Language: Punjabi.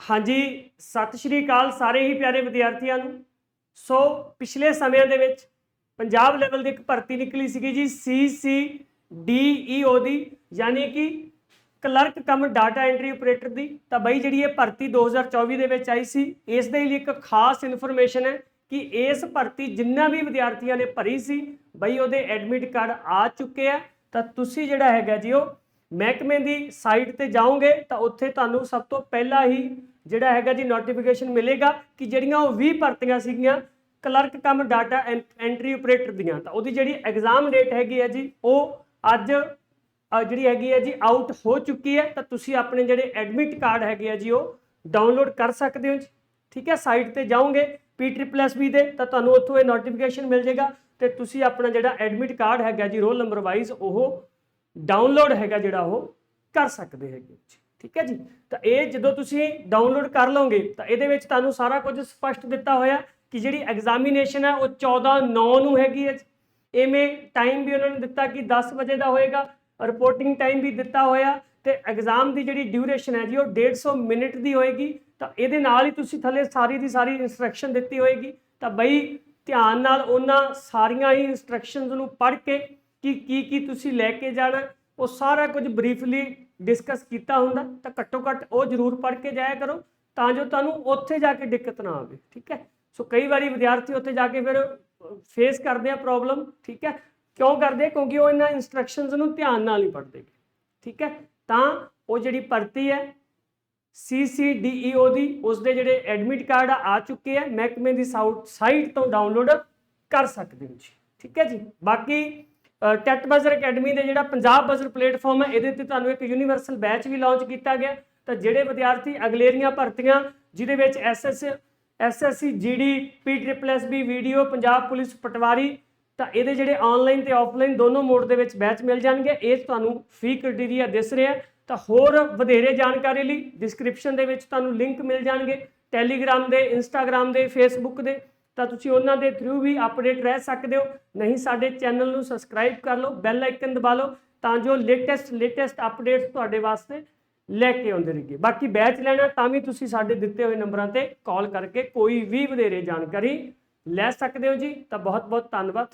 ਹਾਂਜੀ, ਸਤਿ ਸ਼੍ਰੀ ਅਕਾਲ ਸਾਰੇ ਹੀ ਪਿਆਰੇ ਵਿਦਿਆਰਥੀਆਂ ਨੂੰ। ਸੋ, ਪਿਛਲੇ ਸਮਿਆਂ ਦੇ ਵਿੱਚ ਪੰਜਾਬ ਲੈਵਲ ਦੀ ਇੱਕ ਭਰਤੀ ਨਿਕਲੀ ਸੀਗੀ ਜੀ ਸੀ ਡੀਈਓ e, ਦੀ, ਯਾਨੀ ਕਿ clerk cum data entry operator ਦੀ। ਤਾਂ ਬਈ ਜਿਹੜੀ ਇਹ ਭਰਤੀ 2024 ਦੇ ਵਿੱਚ ਆਈ ਸੀ, ਇਸ ਦੇ ਲਈ ਇੱਕ ਖਾਸ ਇਨਫੋਰਮੇਸ਼ਨ ਹੈ ਕਿ ਇਸ ਭਰਤੀ ਜਿੰਨਾ ਵੀ ਵਿਦਿਆਰਥੀਆਂ ਨੇ ਭਰੀ ਸੀ, ਬਈ ਉਹਦੇ ਐਡਮਿਟ ਕਾਰਡ ਆ ਚੁੱਕੇ ਆ। ਤਾਂ ਤੁਸੀਂ ਜਿਹੜਾ ਹੈਗਾ ਜੀ, ਉਹ ਮਹਿਕਮੇ ਦੀ ਸਾਈਟ ਤੇ ਜਾਓਗੇ ਤਾਂ ਉੱਥੇ ਤੁਹਾਨੂੰ ਸਭ ਤੋਂ ਪਹਿਲਾਂ ਹੀ ਜਿਹੜਾ ਹੈਗਾ ਜੀ ਨੋਟੀਫਿਕੇਸ਼ਨ ਮਿਲੇਗਾ ਕਿ ਜਿਹੜੀਆਂ ਉਹ 20 ਭਰਤੀਆਂ ਸੀਗੀਆਂ clerk cum data entry operator ਦੀਆਂ। ਤਾਂ ਉਹਦੀ ਜਿਹੜੀ ਐਗਜ਼ਾਮ ਡੇਟ ਹੈਗੀ ਹੈ ਜੀ, ਉਹ ਅੱਜ ਜਿਹੜੀ ਹੈਗੀ ਹੈ ਜੀ ਆਊਟ ਹੋ ਚੁੱਕੀ ਹੈ। ਤਾਂ ਤੁਸੀਂ ਆਪਣੇ ਜਿਹੜੇ ਐਡਮਿਟ ਕਾਰਡ ਹੈਗੇ ਆ ਜੀ, ਉਹ ਡਾਊਨਲੋਡ ਕਰ ਸਕਦੇ ਹੋ ਜੀ। ਠੀਕ ਹੈ ਸਾਈਟ ਤੇ ਜਾਓਗੇ PSSB ਦੇ, ਤਾਂ ਤੁਹਾਨੂੰ ਉੱਥੋਂ ਇਹ ਨੋਟੀਫਿਕੇਸ਼ਨ ਮਿਲ ਜਾਏਗਾ। ਤੇ ਤੁਸੀਂ ਆਪਣਾ ਜਿਹੜਾ ਐਡਮਿਟ ਕਾਰਡ ਹੈਗਾ ਜੀ ਰੋਲ ਨੰਬਰ ਵਾਈਜ਼ ਉਹ ਡਾਊਨਲੋਡ ਹੈਗਾ ਜਿਹੜਾ ਉਹ ਕਰ ਸਕਦੇ ਹੈਗੇ ਠੀਕ ਹੈ ਜੀ? ਤਾਂ ਇਹ ਜਦੋਂ ਤੁਸੀਂ ਡਾਊਨਲੋਡ ਕਰ ਲਓਗੇ, ਤਾਂ ਇਹਦੇ ਵਿੱਚ ਤੁਹਾਨੂੰ ਸਾਰਾ ਕੁਝ ਸਪਸ਼ਟ ਦਿੱਤਾ ਹੋਇਆ ਕਿ ਜਿਹੜੀ ਐਗਜ਼ਾਮੀਨੇਸ਼ਨ ਹੈ, ਉਹ 14 9 ਨੂੰ ਹੈਗੀ ਹੈ ਜੀ। ਇਵੇਂ ਟਾਈਮ ਵੀ ਉਹਨਾਂ ਨੇ ਦਿੱਤਾ ਕਿ 10 ਵਜੇ ਦਾ ਹੋਏਗਾ ਰਿਪੋਰਟਿੰਗ ਟਾਈਮ ਵੀ ਦਿੱਤਾ ਹੋਇਆ ਤੇ ਐਗਜ਼ਾਮ ਦੀ ਜਿਹੜੀ ਡਿਊਰੇਸ਼ਨ ਹੈ ਜੀ, ਉਹ 150 ਮਿੰਟ ਦੀ ਹੋਏਗੀ। ਤਾਂ ਇਹਦੇ ਨਾਲ ਹੀ ਤੁਸੀਂ ਥੱਲੇ ਸਾਰੀ ਦੀ ਸਾਰੀ ਇਨਸਟਰਕਸ਼ਨ ਦਿੱਤੀ ਹੋਏਗੀ। ਤਾਂ ਬਈ ਧਿਆਨ ਨਾਲ ਉਹਨਾਂ ਸਾਰੀਆਂ ਹੀ ਇਨਸਟਰਕਸ਼ਨਸ ਨੂੰ ਪੜ੍ਹ ਕੇ ਕਿ ਕੀ ਕੀ ਤੁਸੀਂ ਲੈ ਕੇ ਜਾਣਾ, ਉਹ ਸਾਰਾ ਕੁਝ ਬਰੀਫਲੀ ਡਿਸਕਸ ਕੀਤਾ ਹੁੰਦਾ, ਤਾਂ ਘੱਟੋ ਘੱਟ ਉਹ ਜ਼ਰੂਰ ਪੜ੍ਹ ਕੇ ਜਾਇਆ ਕਰੋ, ਤਾਂ ਜੋ ਤੁਹਾਨੂੰ ਉੱਥੇ ਜਾ ਕੇ ਦਿੱਕਤ ਨਾ ਆਵੇ, ਠੀਕ ਹੈ? ਸੋ ਕਈ ਵਾਰੀ ਵਿਦਿਆਰਥੀ ਉੱਥੇ ਜਾ ਕੇ ਫਿਰ ਫੇਸ ਕਰਦੇ ਆ ਪ੍ਰੋਬਲਮ ਠੀਕ ਹੈ? ਕਿਉਂ ਕਰਦੇ? ਕਿਉਂਕਿ ਉਹ ਇਹਨਾਂ ਇਨਸਟਰਕਸ਼ਨਸ ਨੂੰ ਧਿਆਨ ਨਾਲ ਨਹੀਂ ਪੜ੍ਹਦੇ ਠੀਕ ਹੈ? ਤਾਂ ਉਹ ਜਿਹੜੀ ਭਰਤੀ ਹੈ CCDEO ਦੀ ਉਸ ਦੇ ਜਿਹੜੇ ਐਡਮਿਟ ਕਾਰਡ ਆ ਚੁੱਕੇ ਆ, ਮਹਿਕਮੇ ਦੀ ਸਾਈਟ ਤੋਂ ਡਾਊਨਲੋਡ ਕਰ ਸਕਦੇ ਹੋ ਜੀ ਠੀਕ ਹੈ ਜੀ? ਬਾਕੀ ਟੈਟ ਬਜ਼ਰ ਅਕੈਡਮੀ ਦੇ ਜਿਹੜਾ ਪੰਜਾਬ ਬਜ਼ਰ ਪਲੇਟਫਾਰਮ ਹੈ, ਇਹਦੇ ਤੇ ਤੁਹਾਨੂੰ ਇੱਕ ਯੂਨੀਵਰਸਲ ਬੈਚ ਵੀ ਲਾਂਚ ਕੀਤਾ ਗਿਆ। ਤਾਂ ਜਿਹੜੇ ਵਿਦਿਆਰਥੀ ਅਗਲੇਰੀਆਂ ਭਰਤੀਆਂ, ਜਿਹਦੇ ਵਿੱਚ SS SSC GD B VDO Punjab police, patwari, ਤਾਂ ਇਹਦੇ ਜਿਹੜੇ ਆਨਲਾਈਨ ਤੇ ਆਫਲਾਈਨ ਦੋਨੋਂ ਮੋਡ ਦੇ ਵਿੱਚ ਬੈਚ ਮਿਲ ਜਾਣਗੇ। ਇਹ ਤੁਹਾਨੂੰ ਫੀ ਕ੍ਰਾਈਟੇਰੀਆ ਦਿਸ ਰਿਹਾ। ਤਾਂ ਹੋਰ ਵਧੇਰੇ ਜਾਣਕਾਰੀ ਲਈ ਡਿਸਕ੍ਰਿਪਸ਼ਨ ਦੇ ਵਿੱਚ ਤੁਹਾਨੂੰ ਲਿੰਕ ਮਿਲ ਜਾਣਗੇ। ਟੈਲੀਗ੍ਰਾਮ ਦੇ ਇੰਸਟਾਗ੍ਰਾਮ ਦੇ ਫੇਸਬੁੱਕ ਦੇ। ਤਾਂ ਤੁਸੀਂ ਉਹਨਾਂ ਦੇ ਥਰੂ ਵੀ ਅਪਡੇਟ ਰਹਿ ਸਕਦੇ ਹੋ। ਨਹੀਂ, ਸਾਡੇ ਚੈਨਲ ਨੂੰ ਸਬਸਕ੍ਰਾਈਬ ਕਰ ਲਓ ਬੈਲ ਆਈਕਨ ਦਬਾ ਲਓ, ਤਾਂ ਜੋ ਲੇਟੈਸਟ ਲੇਟੈਸਟ ਅਪਡੇਟਸ ਤੁਹਾਡੇ ਵਾਸਤੇ ਲੈ ਕੇ ਆਉਂਦੇ ਰਹੀਏ। ਬਾਕੀ ਬੈਚ ਲੈਣਾ, ਤਾਂ ਵੀ ਤੁਸੀਂ ਸਾਡੇ ਦਿੱਤੇ ਹੋਏ ਨੰਬਰਾਂ ਤੇ ਕਾਲ ਕਰਕੇ ਕੋਈ ਵੀ ਵਧੇਰੇ ਜਾਣਕਾਰੀ ਲੈ ਸਕਦੇ ਹੋ ਜੀ। ਤਾਂ ਬਹੁਤ ਬਹੁਤ ਧੰਨਵਾਦ।